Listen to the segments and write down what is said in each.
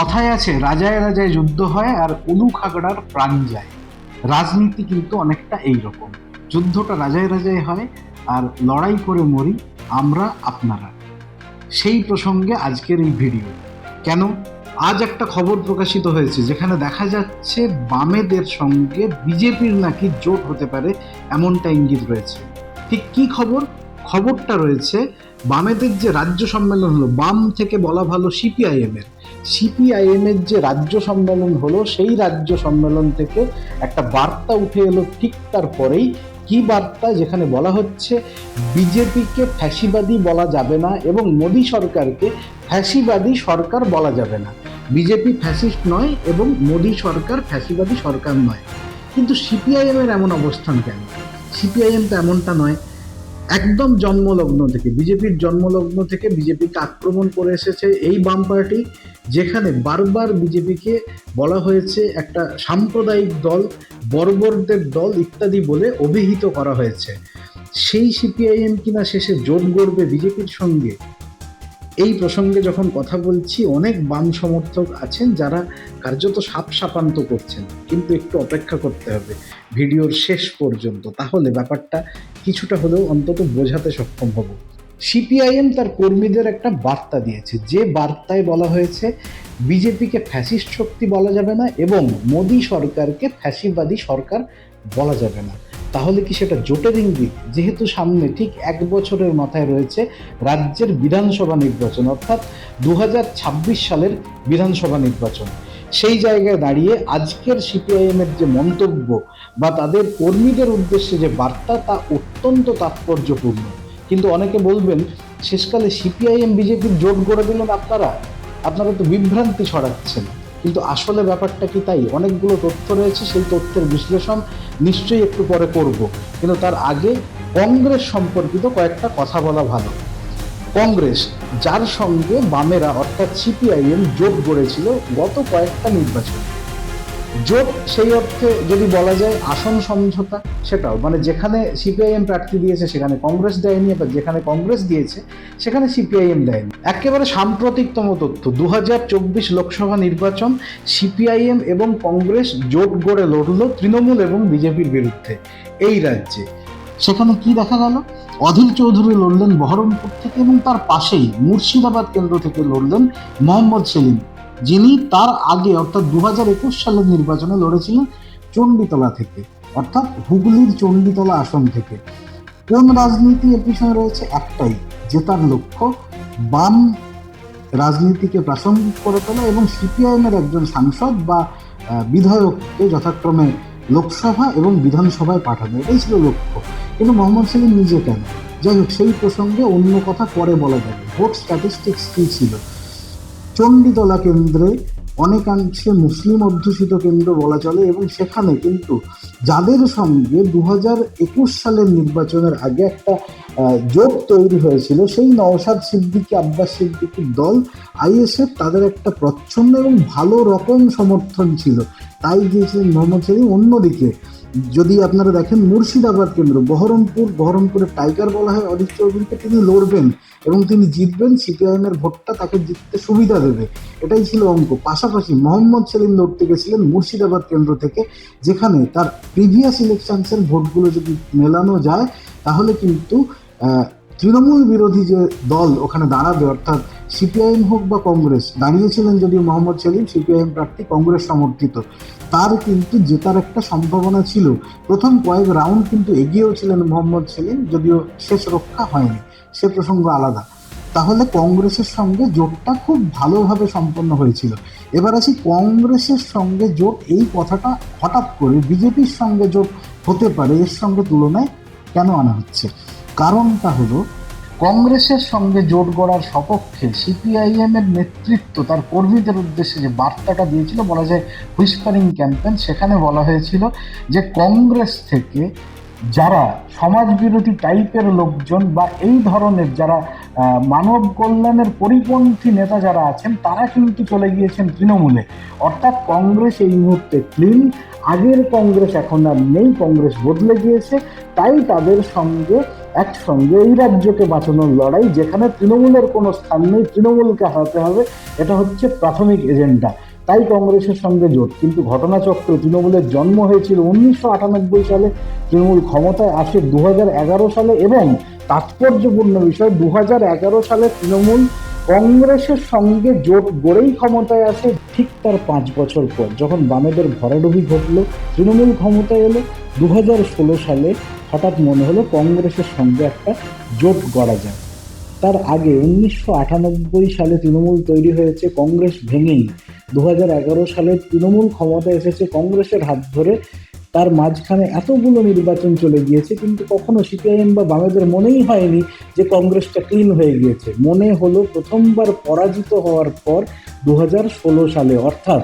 কথায় আছে, রাজায় রাজায় যুদ্ধ হয় আর উলু খাগড়ার প্রাণ যায়। রাজনীতি কিন্তু অনেকটা এই রকম যুদ্ধটা রাজায় রাজায় হয় আর লড়াই করে মরি আমরা আপনারা। সেই প্রসঙ্গে আজকের এই ভিডিও। কেন? আজ একটা খবর প্রকাশিত হয়েছে যেখানে দেখা যাচ্ছে বামেদের সঙ্গে বিজেপির নাকি জোট হতে পারে এমনটা ইঙ্গিত রয়েছে। ঠিক কি খবর? খবরটা রয়েছে, বামেদের যে রাজ্য সম্মেলন হলো, বাম থেকে বলা ভালো সিপিআইএম এর সিপিআইএম এর যে রাজ্য সম্মেলন হলো, সেই রাজ্য সম্মেলন থেকে একটা বার্তা উঠে এলো ঠিক তারপরেই কি বার্তা? যেখানে বলা হচ্ছে, বিজেপিকে ফ্যাসিবাদী বলা যাবে না এবং মোদী সরকারকে ফ্যাসিবাদী সরকার বলা যাবে না। বিজেপি ফ্যাসিস্ট নয় এবং মোদী সরকার ফ্যাসিবাদী সরকার নয়। কিন্তু সিপিআইএমের এমন অবস্থান কেন? সিপিআইএম তো এমনটা নয়। একদম জন্মলগ্ন থেকে, বিজেপির জন্মলগ্ন থেকে বিজেপিকে আক্রমণ করে এসেছে এই বাম পার্টি, যেখানে বারবার বিজেপিকে বলা হয়েছে একটা সাম্প্রদায়িক দল, বর্বরদের দল ইত্যাদি বলে অভিহিত করা হয়েছে। সেই সিপিআইএম কিনা শেষে জোট গড়বে বিজেপির সঙ্গে এই প্রসঙ্গে যখন কথা বলছি, অনেক বাম সমর্থক আছেন যারা কার্যত সাপ সাপান্ত করছেন। কিন্তু একটু অপেক্ষা করতে হবে ভিডিওর শেষ পর্যন্ত। তাহলে ব্যাপারটা কিছুটা হলেও অন্তত বোঝাতে সক্ষম হব। সিপিআইএম তার কর্মীদের একটা বার্তা দিয়েছে। যে বার্তায় বলা হয়েছে, বিজেপিকে ফ্যাসিস্ট শক্তি বলা যাবে না এবং মোদী সরকারকে ফ্যাসিবাদী সরকার বলা যাবে না। তাহলে কি সেটা জোটের ইঙ্গিত? যেহেতু সামনে ঠিক এক বছরের মাথায় রয়েছে রাজ্যের বিধানসভা নির্বাচন, অর্থাৎ দু হাজার ছাব্বিশ সালের বিধানসভা নির্বাচন। সেই জায়গায় দাঁড়িয়ে আজকের সিপিআইএমের যে মন্তব্য বা তাদের কর্মীদের উদ্দেশ্যে যে বার্তা, তা অত্যন্ত তাৎপর্যপূর্ণ। কিন্তু অনেকে বলবেন, শেষকালে সিপিআইএম, বিজেপির জোট গড়ে দিলেন আপনারা? আপনারা তো বিভ্রান্তি ছড়াচ্ছেন। কিন্তু আসলে ব্যাপারটা কি তাই? অনেকগুলো তথ্য রয়েছে, সেই তথ্যের বিশ্লেষণ নিশ্চয়ই একটু পরে করব। কিন্তু তার আগে কংগ্রেস সম্পর্কিত কয়েকটা কথা বলা ভালো। কংগ্রেস, যার সঙ্গে বামেরা অর্থাৎ সিপিআইএম জোট গড়েছিল গত কয়েকটা নির্বাচন। জোট সেই অর্থে যদি বলা যায় আসন সমঝোতা, সেটাও। মানে যেখানে সিপিআইএম প্রার্থী দিয়েছে, সেখানে কংগ্রেস দেয়নি, আবার যেখানে কংগ্রেস দিয়েছে, সেখানে সিপিআইএম দেয়নি। একেবারে সাম্প্রতিকতম তথ্য দু হাজার চব্বিশ লোকসভা নির্বাচন, সিপিআইএম এবং কংগ্রেস জোট গড়ে লড়ল তৃণমূল এবং বিজেপির বিরুদ্ধে, এই রাজ্যে। সেখানে কি দেখা গেল? অধীর চৌধুরী লড়লেন বহরমপুর থেকে এবং তার পাশেই মুর্শিদাবাদ কেন্দ্র থেকে লড়লেন মোহাম্মদ সেলিম। যিনি তার আগে অর্থাৎ দু হাজার একুশ সালের নির্বাচনে লড়েছিলেন চণ্ডীতলা থেকে, অর্থাৎ হুগলির চণ্ডীতলা আসন থেকে। কোন রাজনীতি এর পিছনে রয়েছে? একটাই, জেতার লক্ষ্য বাম রাজনীতিকে প্রাসঙ্গিক করে তোলা এবং সিপিআইএমের একজন সাংসদ বা বিধায়ককে যথাক্রমে লোকসভা এবং বিধানসভায় পাঠানো। এটাই ছিল লক্ষ্য। কিন্তু মোহাম্মদ সেলিম নিজে কেন? যাই হোক, সেই প্রসঙ্গে অন্য কথা পরে বলা যাবে। ভোট স্ট্যাটিস্টিক্স কী ছিল? চণ্ডীতলা কেন্দ্রে অনেকাংশে মুসলিম অধ্যুষিত কেন্দ্র বলা চলে এবং সেখানে কিন্তু যাদের সঙ্গে দু একুশ সালের নির্বাচনের আগে একটা জোট তৈরি হয়েছিল, সেই নওশাদ সিদ্দিকী আব্বাস সিদ্দিকীর দল আইএসএফ তাদের একটা প্রচ্ছন্ন এবং ভালো রকম সমর্থন ছিল। তাই গিয়েছিলেন মোহাম্মদ সেলিম। অন্যদিকে যদি আপনারা দেখেন মুর্শিদাবাদ কেন্দ্র, বহরমপুর, বহরমপুরের টাইগার বলা হয় অধীর চৌধুরীকে তিনি লড়বেন এবং তিনি জিতবেন সিপিআইএমের ভোটটা তাকে জিততে সুবিধা দেবে। এটাই ছিল অঙ্ক। পাশাপাশি মোহাম্মদ সেলিম লড়তে গেছিলেন মুর্শিদাবাদ কেন্দ্র থেকে, যেখানে তার প্রিভিয়াস ইলেকশনসের ভোটগুলো যদি মেলানো যায়, তাহলে কিন্তু তৃণমূল বিরোধী যে দল ওখানে দাঁড়াবে, অর্থাৎ সিপিআইএম হোক বা কংগ্রেস, দাঁড়িয়েছিলেন যদিও মোহাম্মদ সেলিম, সিপিআইএম প্রার্থী কংগ্রেস সমর্থিত। তার কিন্তু জেতার একটা সম্ভাবনা ছিল। প্রথম কয়েক রাউন্ড কিন্তু এগিয়েও ছিলেন মোহাম্মদ সেলিম, যদিও শেষ রক্ষা হয়নি। সে প্রসঙ্গ আলাদা। তাহলে কংগ্রেসের সঙ্গে জোটটা খুব ভালোভাবে সম্পন্ন হয়েছিল। এবার আসি কংগ্রেসের সঙ্গে জোট, এই কথাটা হঠাৎ করে বিজেপির সঙ্গে জোট হতে পারে, এর সঙ্গে তুলনায় কেন আনা হচ্ছে? কারণটা হলো, কংগ্রেসের সঙ্গে জোট গড়ার সপক্ষে সিপিআইএম এর নেতৃত্ব তার কর্মীদের উদ্দেশ্যে যে বার্তাটা দিয়েছিল, বলা যায় হুইস্পারিং ক্যাম্পেন সেখানে বলা হয়েছিল যে কংগ্রেস থেকে যারা সমাজ বিরোধী টাইপের লোকজন বা এই ধরনের যারা মানব কল্যাণের পরিপন্থী নেতা যারা আছেন, তারা কিন্তু চলে গিয়েছেন তৃণমূলে। অর্থাৎ কংগ্রেস এই মুহূর্তে ক্লিন আগের কংগ্রেস এখন আর নেই, কংগ্রেস বদলে গিয়েছে, তাই তাদের সঙ্গে একসঙ্গে এই রাজ্যকে বাঁচানোর লড়াই যেখানে তৃণমূলের কোনো স্থান নেই, তৃণমূলকে হারাতে হবে, এটা হচ্ছে প্রাথমিক এজেন্ডা। তাই কংগ্রেসের সঙ্গে জোট। কিন্তু ঘটনাচক্রে তৃণমূলের জন্ম হয়েছিল উনিশশো আটানব্বই সালে। তৃণমূল ক্ষমতায় আসে দু এগারো সালে এবং তাৎপর্যপূর্ণ বিষয় দু এগারো সালে তৃণমূল কংগ্রেসের সঙ্গে জোট গড়েই ক্ষমতায় আসে ঠিক তার পাঁচ বছর পর, যখন বামেদের ভরাডুবি ঘটলো, তৃণমূল ক্ষমতায় এলো। দু হাজার ষোলো সালে হঠাৎ মনে হলো কংগ্রেসের সঙ্গে একটা জোট গড়া যায় তার আগে উনিশশো আটানব্বই সালে তৃণমূল তৈরি হয়েছে কংগ্রেস ভেঙেই। দু এগারো সালে তৃণমূল ক্ষমতা এসেছে কংগ্রেসের হাত ধরে। তার মাঝখানে এতগুলো নির্বাচন চলে গিয়েছে, কিন্তু কখনো সিপিআইএম বা বামেদের মনেই হয়নি যে কংগ্রেসটা ক্লিন হয়ে গিয়েছে। মনে হলো প্রথমবার পরাজিত হওয়ার পর দু হাজার ষোলো সালে, অর্থাৎ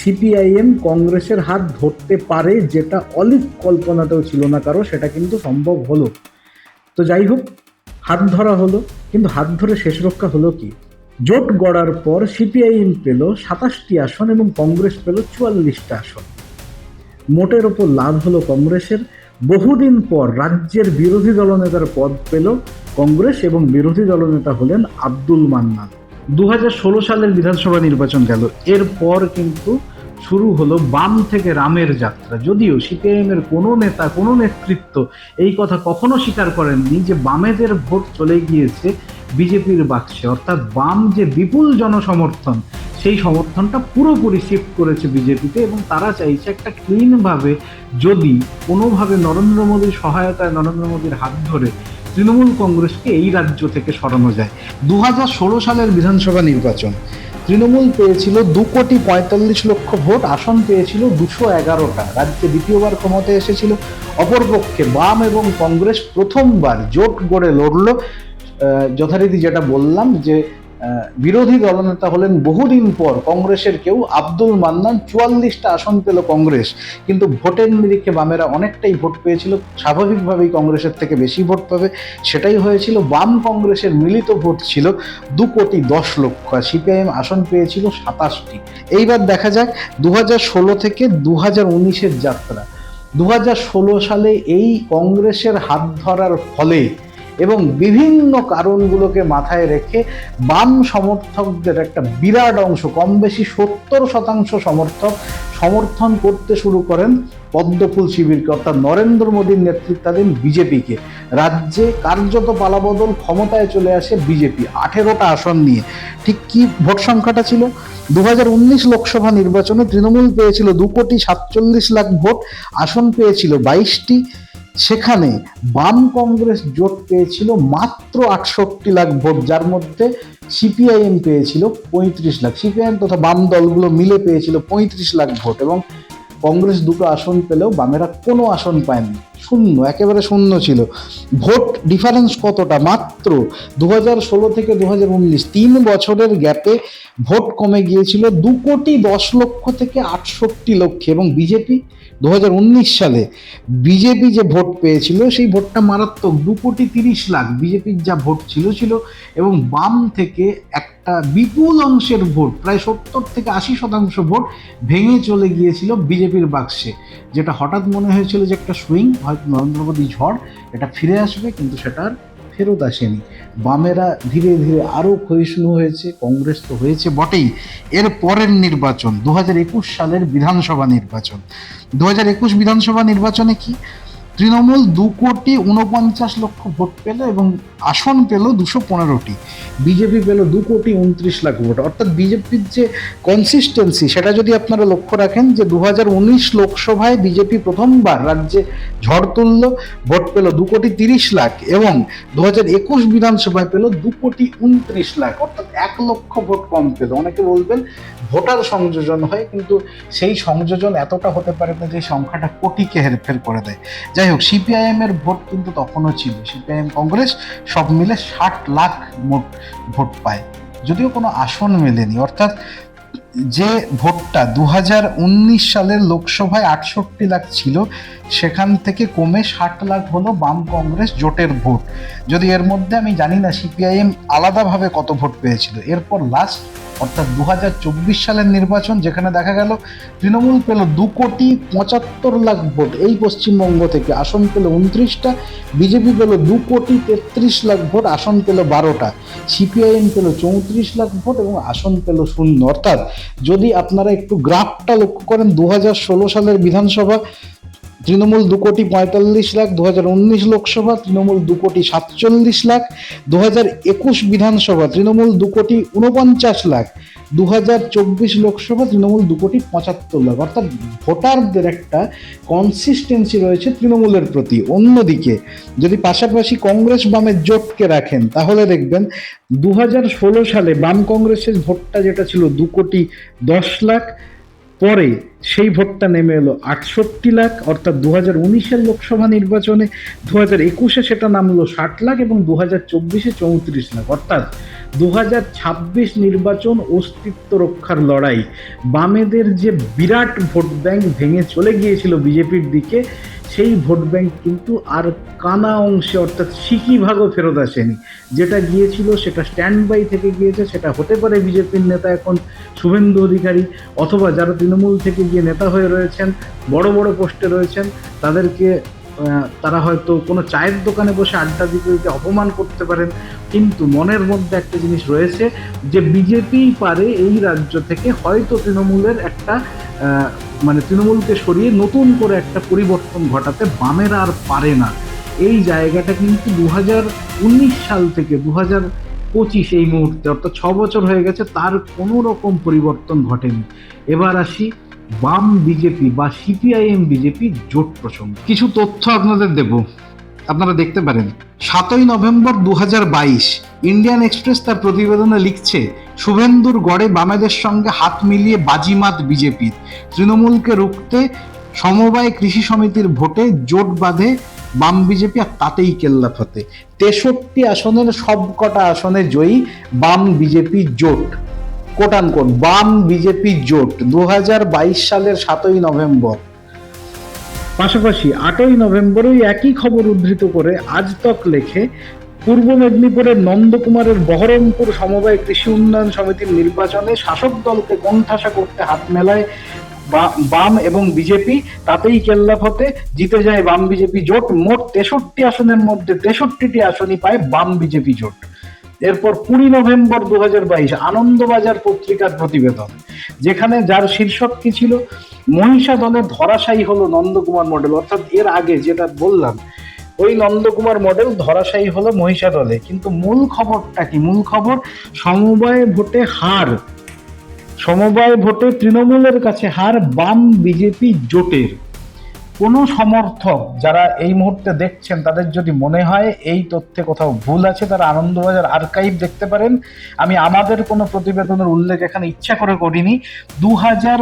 সিপিআইএম কংগ্রেসের হাত ধরতে পারে যেটা অলিক কল্পনাতেও ছিল না কারও, সেটা কিন্তু সম্ভব হলো। তো যাই হোক, হাত ধরা হলো, কিন্তু হাত ধরে শেষ রক্ষা হলো কি? জোট গড়ার পর সিপিআইএম পেল সাতাশটি আসন এবং কংগ্রেস পেল চুয়াল্লিশটা আসন। মোটের ওপর লাভ হলো কংগ্রেসের। বহুদিন পর রাজ্যের বিরোধী দলনেতার পদ পেল কংগ্রেস এবং বিরোধী দলনেতা হলেন আব্দুল মান্নান। দু হাজার ষোলো সালের বিধানসভা নির্বাচন গেল। এরপর কিন্তু শুরু হলো বাম থেকে রামের যাত্রা। যদিও সিপিআইএম এর কোনো নেতা, কোনো নেতৃত্ব এই কথা কখনো স্বীকার করেননি যে বামেদের ভোট চলে গিয়েছে বিজেপির বাক্সে। অর্থাৎ বাম যে বিপুল জনসমর্থন, সেই সমর্থনটা পুরোপুরি শিফট করেছে বিজেপিতে এবং তারা চাইছে একটা ক্লিনভাবে যদি কোনোভাবে নরেন্দ্র মোদীর সহায়তায়, নরেন্দ্র মোদীর হাত ধরে তৃণমূল কংগ্রেসকে এই রাজ্য থেকে সরানো যায়। দু হাজার ষোলো সালের বিধানসভা নির্বাচন। তৃণমূল পেয়েছিল দু কোটি পঁয়তাল্লিশ লক্ষ ভোট, আসন পেয়েছিল দুশো এগারোটা। রাজ্যে দ্বিতীয়বার ক্ষমতায় এসেছিল। অপরপক্ষে বাম এবং কংগ্রেস প্রথমবার জোট গড়ে লড়ল। যথারীতি যেটা বললাম যে বিরোধী দলনেতা হলেন বহুদিন পর কংগ্রেসের কেউ। আব্দুল মান্নান চুয়াল্লিশটা আসন পেল কংগ্রেস, কিন্তু ভোটের নিরিখে বামেরা অনেকটাই ভোট পেয়েছিল। স্বাভাবিকভাবেই কংগ্রেসের থেকে বেশি ভোট পাবে, সেটাই হয়েছিল। বাম কংগ্রেসের মিলিত ভোট ছিল দু কোটি দশ লক্ষ, আর সিপিআইএম আসন পেয়েছিল সাতাশটি। এইবার দেখা যাক দু হাজার ষোলো থেকে দু হাজার উনিশের যাত্রা। দু সালে এই কংগ্রেসের হাত ধরার ফলে এবং বিভিন্ন কারণগুলোকে মাথায় রেখে বাম সমর্থকদের একটা বিরাট অংশ, কম বেশি সত্তর শতাংশ সমর্থক সমর্থন করতে শুরু করেন পদ্মফুল শিবিরকে। অর্থাৎ নরেন্দ্র মোদীর নেতৃত্বাধীন বিজেপিকে। রাজ্যে কার্যত পালাবদল ক্ষমতায় চলে আসে বিজেপি, আঠেরোটা আসন নিয়ে। ঠিক কি ভোট সংখ্যাটা ছিল? দু হাজার উনিশ লোকসভা নির্বাচনে তৃণমূল পেয়েছিল দু কোটি সাতচল্লিশ লাখ ভোট, আসন পেয়েছিল বাইশটি। সেখানে বাম কংগ্রেস জোট পেয়েছিল মাত্র আটষট্টি লাখ ভোট, যার মধ্যে সিপিআইএম পেয়েছিল পঁয়ত্রিশ লাখ। সিপিআইএম তথা বাম দলগুলো মিলে পেয়েছিল পঁয়ত্রিশ লাখ ভোট এবং কংগ্রেস দুটো আসন পেলেও বামেরা কোনো আসন পায়নি। শূন্য, একেবারে শূন্য ছিল। ভোট ডিফারেন্স কতটা? মাত্র দু ষোলো থেকে দু উনিশ, তিন বছরের গ্যাপে ভোট কমে গিয়েছিল দু কোটি দশ লক্ষ থেকে আটষট্টি লক্ষ এবং বিজেপি দু হাজার উনিশ সালে বিজেপি যে ভোট পেয়েছিল, সেই ভোটটা মারাত্মক, দু কোটি তিরিশ লাখ বিজেপির যা ভোট ছিল ছিল এবং বাম থেকে একটা বিপুল অংশের ভোট, প্রায় সত্তর থেকে আশি শতাংশ ভোট ভেঙে চলে গিয়েছিল বিজেপির বাক্সে, যেটা হঠাৎ মনে হয়েছিল যে একটা সুইং হয়তো নরেন্দ্র মোদী ঝড়, এটা ফিরে আসবে, কিন্তু সেটা আর ফেরত আসেনি। বামেরা ধীরে ধীরে আরও ক্ষয়িষ্ণু হয়েছে, কংগ্রেস তো হয়েছে বটেই। এর পরের নির্বাচন, দু হাজার একুশ সালের বিধানসভা নির্বাচন। দু হাজার একুশ বিধানসভা নির্বাচনে কি? তৃণমূল দু কোটি উনপঞ্চাশ লক্ষ ভোট পেল এবং আসন পেল দুশো পনেরোটি। বিজেপি পেল দু কোটি উনত্রিশ লাখ ভোট। অর্থাৎ বিজেপির যে কনসিস্টেন্সি সেটা যদি আপনারা লক্ষ্য রাখেন যে দু হাজার উনিশ লোকসভায় বিজেপি প্রথমবার রাজ্যে ঝড় তুলল, ভোট পেল দু কোটি তিরিশ লাখ এবং দু একুশ বিধানসভায় পেল দু কোটি উনত্রিশ লাখ। অর্থাৎ এক লক্ষ ভোট কম পেল। অনেকে বলবেন ভোটার সংযোজন হয়, কিন্তু সেই সংযোজন এতটা হতে পারে না যে সংখ্যাটা কোটিকে হেরফের করে দেয়। যাই হোক সিপিআইএম এর ভোট কিন্তু তখনও ছিল। সিপিআইএম কংগ্রেস সব মিলে ষাট লাখ মোট ভোট পায়। যদিও কোনো আসন মেলেনি। অর্থাৎ যে ভোটটা দু হাজার উনিশ সালের লোকসভায় আটষট্টি লাখ ছিল, সেখান থেকে কমে ষাট লাখ হলো বাম কংগ্রেস জোটের ভোট। যদি এর মধ্যে আমি জানি না সিপিআইএম আলাদাভাবে কত ভোট পেয়েছিল। এরপর লাস্ট অর্থাৎ দু হাজার চব্বিশ সালের নির্বাচন যেখানে দেখা গেল তৃণমূল পেল দু কোটি পঁচাত্তর লাখ ভোট। এই পশ্চিমবঙ্গ থেকে আসন পেল উনত্রিশটা, বিজেপি পেল দু কোটি তেত্রিশ লাখ ভোট, আসন পেল বারোটা। সিপিআইএম পেল চৌত্রিশ লাখ ভোট এবং আসন পেল শূন্য। অর্থাৎ যদি আপনারা একটু গ্রাফটা লক্ষ্য করেন দু হাজার ষোলো সালের বিধানসভা তৃণমূল দু কোটি পঁয়তাল্লিশ লাখ দু হাজার উনিশ লোকসভা, তৃণমূল দু কোটি সাতচল্লিশ লাখ দু হাজার একুশ বিধানসভা, তৃণমূল দু কোটি উনপঞ্চাশ লাখ দু হাজার চব্বিশ লোকসভা, তৃণমূল দু কোটি পঁচাত্তর লাখ। অর্থাৎ ভোটারদের একটা কনসিস্টেন্সি রয়েছে তৃণমূলের প্রতি। অন্যদিকে, যদি পাশাপাশি কংগ্রেস বামের জোটকে রাখেন, তাহলে দেখবেন দু হাজার ষোলো সালে বাম কংগ্রেসের ভোটটা যেটা ছিল দু কোটি দশ লাখ পরে সেই ভোটটা নেমে এলো আটষট্টি লাখ, অর্থাৎ দু হাজার উনিশের লোকসভা নির্বাচনে দু হাজার একুশে সেটা নামলো ষাট লাখ এবং দু হাজার চব্বিশে চৌত্রিশ লাখ। অর্থাৎ দু হাজার ছাব্বিশ নির্বাচন অস্তিত্ব রক্ষার লড়াই। বামেদের যে বিরাট ভোট ব্যাংক ভেঙে চলে গিয়েছিল বিজেপির দিকে সেই ভোট ব্যাংক কিন্তু আর কানা অংশে, অর্থাৎ সিকি ভাগও ফেরত আসেনি। যেটা গিয়েছিল, সেটা স্ট্যান্ড বাই থেকে গিয়েছে, সেটা হতে পারে বিজেপির নেতা এখন শুভেন্দু অধিকারী, অথবা যারা তৃণমূল থেকে গিয়ে নেতা হয়ে রয়েছেন, বড় বড় পোস্টে রয়েছেন, তাদেরকে তারা হয়তো কোনো চায়ের দোকানে বসে আড্ডা দিতে দিতে অপমান করতে পারেন, কিন্তু মনের মধ্যে একটা জিনিস রয়েছে যে বিজেপিই পারে এই রাজ্য থেকে হয়তো তৃণমূলের একটা মানে তৃণমূলকে সরিয়ে নতুন করে একটা পরিবর্তন ঘটাতে বামেরা আর পারে না। এই জায়গাটা কিন্তু দু হাজার উনিশ সাল থেকে দু পঁচিশ এই মুহূর্তে, অর্থাৎ ছ বছর হয়ে গেছে, তার কোনো রকম পরিবর্তন ঘটেনি। এবার আসি বাম বিজেপি বা সিপিআইএম বিজেপি জোট প্রসঙ্গ। কিছু তথ্য আপনাদের দেব। আপনারা দেখতে পারেন, সাতই নভেম্বর দু হাজার বাইশ, ইন্ডিয়ান এক্সপ্রেস তার প্রতিবেদনে লিখছে, শুভেন্দুর গড়ে বামেদের সঙ্গে হাত মিলিয়ে বাজিমাত বিজেপির তৃণমূলকে রুখতে সমবায় কৃষি সমিতির ভোটে জোট বাঁধে বাম বিজেপি আর তাতেই কেল্লা ফতে। তেষট্টি আসনের সবকটা আসনে জয়ী বাম বিজেপি জোট। কোটান কোট বাম বিজেপি জোট দু হাজার বাইশ সালের সাতই নভেম্বর। পাশাপাশি আটই নভেম্বর ওই একই খবর উদ্ধৃত করে আজ তক লেখে, পূর্ব মেদিনীপুরের নন্দকুমারের বহরমপুর সমবায় কৃষি উন্নয়ন সমিতির নির্বাচনে শাসক দলকে কোণঠাসা করতে হাত মেলায় বাম এবং বিজেপি, তাতেই কেল্লা ফতে, জিতে যায় বাম বিজেপি জোট। মোট তেষট্টি আসনের মধ্যে তেষট্টিটি আসনই পায় বাম বিজেপি জোট। এরপর কুড়ি নভেম্বর দু হাজার বাইশ আনন্দবাজার পত্রিকার প্রতিবেদন, যেখানে যার শীর্ষক কি ছিল? মহিষা দলের ধরাশায়ী হলো নন্দকুমার মডেল। অর্থাৎ এর আগে যেটা বললাম, ওই নন্দকুমার মডেল ধরাশায়ী হলো মহিষা দলে কিন্তু মূল খবরটা কি? মূল খবর, সমবায় ভোটে হার। সমবায় ভোটে তৃণমূলের কাছে হার, বাম বিজেপি জোটের। কোনো সমর্থক যারা এই মুহূর্তে দেখছেন, তাদের যদি মনে হয় এই তথ্যে কোথাও ভুল আছে, তারা আনন্দবাজার আর্কাইভ দেখতে পারেন। আমি আমাদের কোনো প্রতিবেদনের উল্লেখ এখানে ইচ্ছা করে করিনি। দু হাজার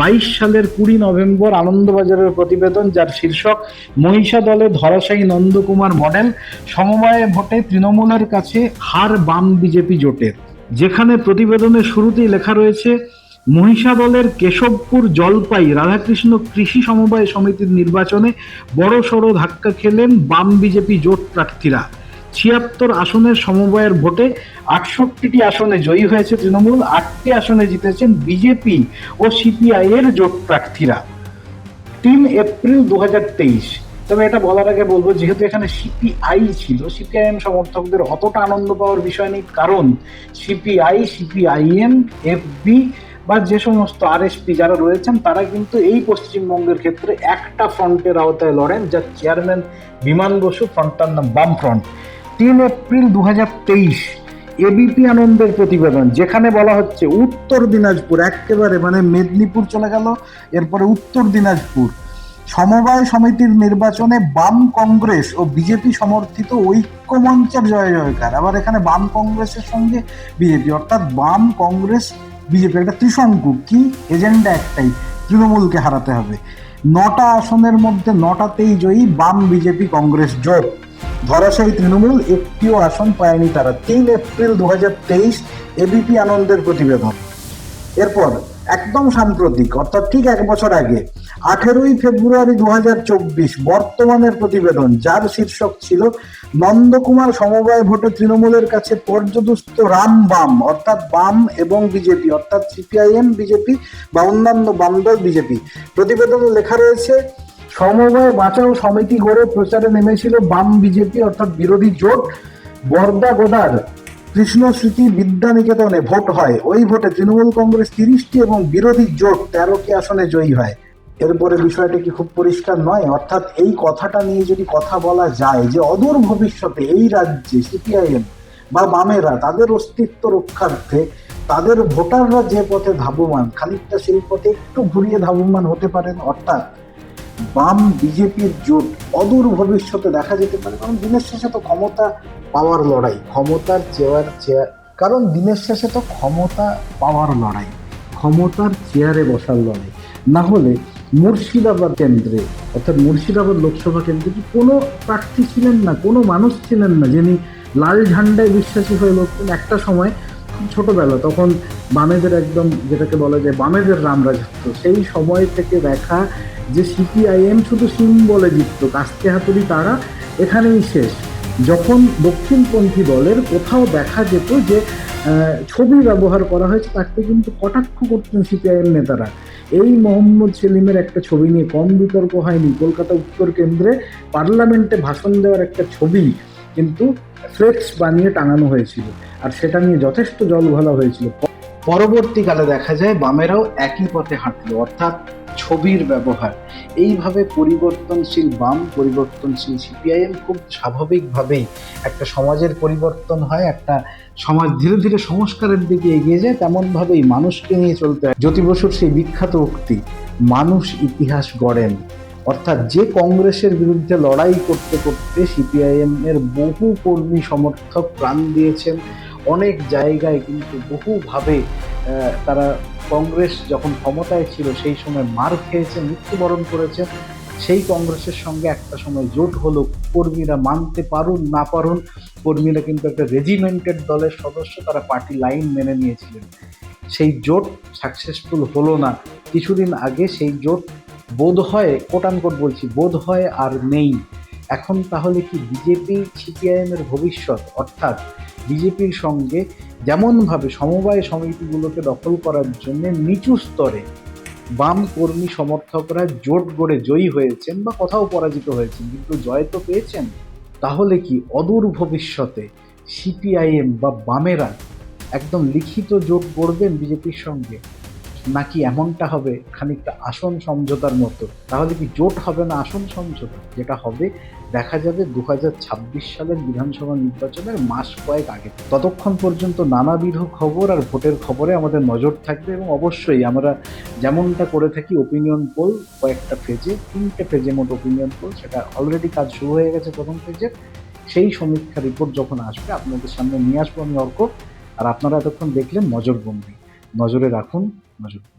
বাইশ সালের কুড়ি নভেম্বর আনন্দবাজারের প্রতিবেদন, যার শীর্ষক মহিষা দলে ধরাশায়ী নন্দকুমার মডেল। সমবায় ভোটে তৃণমূলের কাছে হার বাম বিজেপি জোটের। যেখানে প্রতিবেদনের শুরুতেই লেখা রয়েছে মহিষা দলের কেশবপুর জলপাই রাধাকৃষ্ণ কৃষি সমবায় সমিতির নির্বাচনে বড় সড়ো ধাক্কা খেলেন বাম বিজেপি জোট প্রার্থীরা। ছিয়াত্তর আসনের সমবায়ের ভোটে আটষট্টিটি আসনে জয়ী হয়েছে তৃণমূল, আটটি আসনে জিতেছেন বিজেপি ও সিপিআই এর জোট প্রার্থীরা। তিন এপ্রিল দু হাজার তেইশ, তবে এটা বলার আগে বলব, যেহেতু এখানে সিপিআই ছিল, সিপিআইএম সমর্থকদের অতটা আনন্দ পাওয়ার বিষয় নেই, কারণ সিপিআই, সিপিআইএম, এফবি বা যে সমস্ত আরএসপি যারা রয়েছেন, তারা কিন্তু এই পশ্চিমবঙ্গের ক্ষেত্রে একটা ফ্রন্টের আওতায় লড়েন, যার চেয়ারম্যান বিমান বসু ফ্রন্টটার নাম বাম ফ্রন্ট। তিন এপ্রিল দুহাজার তেইশ এবিপি আনন্দের প্রতিবেদন, যেখানে বলা হচ্ছে উত্তর দিনাজপুর একেবারে মানে মেদিনীপুর চলে গেল, এরপরে উত্তর দিনাজপুর। সমবায় সমিতির নির্বাচনে বাম কংগ্রেস ও বিজেপি সমর্থিত ঐক্যমঞ্চের জয় জয়কার আবার এখানে বাম কংগ্রেসের সঙ্গে বিজেপি, অর্থাৎ বাম কংগ্রেস বিজেপি একটা ত্রিশঙ্কু কি এজেন্ডা একটাই? তৃণমূলকে হারাতে হবে। নটা আসনের মধ্যে নটাতেই জয়ী বাম বিজেপি কংগ্রেস জোট। ধরাশায়ী তৃণমূল একটিও আসন পায়নি তারা। তিন এপ্রিল দু হাজার তেইশ এবিপি আনন্দের প্রতিবেদন। এরপর একদম সাম্প্রতিক, অর্থাৎ ঠিক এক বছর আগে, আঠেরোই ফেব্রুয়ারি দু হাজার চব্বিশ, বর্তমানের প্রতিবেদন, যার শীর্ষক ছিল নন্দকুমার সমবায় ভোটে তৃণমূলের কাছে পর্যদুস্ত রাম বাম, অর্থাৎ বাম এবং বিজেপি, অর্থাৎ সিপিআইএম, বিজেপি বা অন্যান্য বামদল বিজেপি। প্রতিবেদনে লেখা রয়েছে, সমবায় বাঁচাও সমিতি গড়ে প্রচারে নেমেছিল বাম বিজেপি, অর্থাৎ বিরোধী জোট, বর্দা গোদার। কৃষ্ণ স্মৃতি বিদ্যানিকেতনে ভোট হয়। ওই ভোটে তৃণমূল কংগ্রেস তিরিশটি এবং বিরোধী জোট তেরোটি আসনে জয়ী হয়। এরপরে বিষয়টা কি খুব পরিষ্কার নয়? অর্থাৎ এই কথাটা নিয়ে যদি কথা বলা যায় যে অদূর ভবিষ্যতে এই রাজ্যে সিপিআইএম বা বামেরা তাদের অস্তিত্ব রক্ষার্থে তাদের ভোটাররা যে পথে ধাবমান, খানিকটা সেই পথে একটু ঘুরিয়ে ধাবমান হতে পারেন, অর্থাৎ বাম বিজেপির জোট অদূর ভবিষ্যতে দেখা যেতে পারে। কারণ দিনের শেষে তো ক্ষমতা পাওয়ার লড়াই, ক্ষমতার চেয়ার চেয়ার, কারণ দিনের শেষে তো ক্ষমতা, পাওয়ার লড়াই, ক্ষমতার চেয়ারে বসার লড়াই। না হলে মুর্শিদাবাদ কেন্দ্রে, অর্থাৎ মুর্শিদাবাদ লোকসভা কেন্দ্রে কি কোনো প্রার্থী ছিলেন না, কোনো মানুষ ছিলেন না যিনি লাল ঝান্ডায় বিশ্বাসী হয়ে লড়তেন একটা সময় ছোটবেলা তখন বামেদের একদম যেটাকে বলা যায় বামেদের রাম রাজত্ব সেই সময় থেকে দেখা যে সিপিআইএম শুধু সিম্বলে জিতত, কাস্তে হাতুড়ি তারা এখানেই শেষ। যখন দক্ষিণপন্থী দলের কোথাও দেখা যেত যে ছবি ব্যবহার করা হয়েছে, তাকে কিন্তু কটাক্ষ করতেন সিপিআইএম নেতারা। এই মোহাম্মদ সেলিমের একটা ছবি নিয়ে কম বিতর্ক হয়নি। কলকাতা উত্তর কেন্দ্রে পার্লামেন্টে ভাষণ দেওয়ার একটা ছবি কিন্তু ফ্লেক্স বানিয়ে টাঙানো হয়েছিল। আর সেটা নিয়ে যথেষ্ট জল ঘোলা হয়েছিল। পরবর্তীকালে দেখা যায় বামেরাও একই পথে হাঁটলো, অর্থাৎ ছবির ব্যবহার। এইভাবে পরিবর্তনশীল বাম, পরিবর্তনশীল সিপিআইএম খুব স্বাভাবিকভাবেই একটা সমাজের পরিবর্তন হয়, একটা সমাজ ধীরে ধীরে সংস্কারের দিকে এগিয়ে যায়। তেমনভাবেই মানুষকে নিয়ে চলতে হয়। জ্যোতি বসুর সেই বিখ্যাত উক্তি, মানুষ ইতিহাস গড়েন। অর্থাৎ যে কংগ্রেসের বিরুদ্ধে লড়াই করতে করতে সিপিআইএম এর বহু কর্মী সমর্থক প্রাণ দিয়েছেন। অনেক জায়গায় কিন্তু বহুভাবে তারা কংগ্রেস যখন ক্ষমতায় ছিল, সেই সময় মার খেয়েছে, মৃত্যুবরণ করেছে। সেই কংগ্রেসের সঙ্গে একটা সময় জোট হলো, কর্মীরা মানতে পারুন, না পারুন, কর্মীরা কিন্তু একটা রেজিমেন্টেড দলের সদস্য তারা পার্টি লাইন মেনে নিয়েছিলেন। সেই জোট সাকসেসফুল হলো না। কিছুদিন আগে সেই জোট বোধ হয় কোটানকোট বলছি, বোধ হয় আর নেই। এখন তাহলে কি বিজেপি সিপিআইএমের ভবিষ্যৎ? অর্থাৎ বিজেপির সঙ্গে যেমনভাবে সমবায় সমিতিগুলোকে দখল করার জন্য নিচু স্তরে বাম কর্মী সমর্থকরা জোট গড়ে জয়ী হয়েছেন বা কোথাও পরাজিত হয়েছেন, কিন্তু জয় তো পেয়েছেন, তাহলে কি অদূর ভবিষ্যতে সিপিআইএম বা বামেরা একদম লিখিত জোট গড়বেন বিজেপির সঙ্গে? নাকি এমনটা হবে খানিকটা আসন সমঝোতার মতো? তাহলে কি জোট হবে না আসন সমঝোতা? যেটা হবে দেখা যাবে দু হাজার ছাব্বিশ সালের বিধানসভা নির্বাচনের মাস কয়েক আগে। ততক্ষণ পর্যন্ত নানাবিধ খবর আর ভোটের খবরে আমাদের নজর থাকবে এবং অবশ্যই আমরা যেমনটা করে থাকি ওপিনিয়ন পোল কয়েকটা পেজে তিনটে পেজে মোট ওপিনিয়ন পোল সেটা অলরেডি কাজ শুরু হয়ে গেছে প্রথম পেজে সেই সমীক্ষা রিপোর্ট যখন আসবে, আপনাদের সামনে নিয়ে আসব আমি অর্ক। আর আপনারা এতক্ষণ দেখলেন নজরবন্দি। নজরে রাখুন নজরবন্দি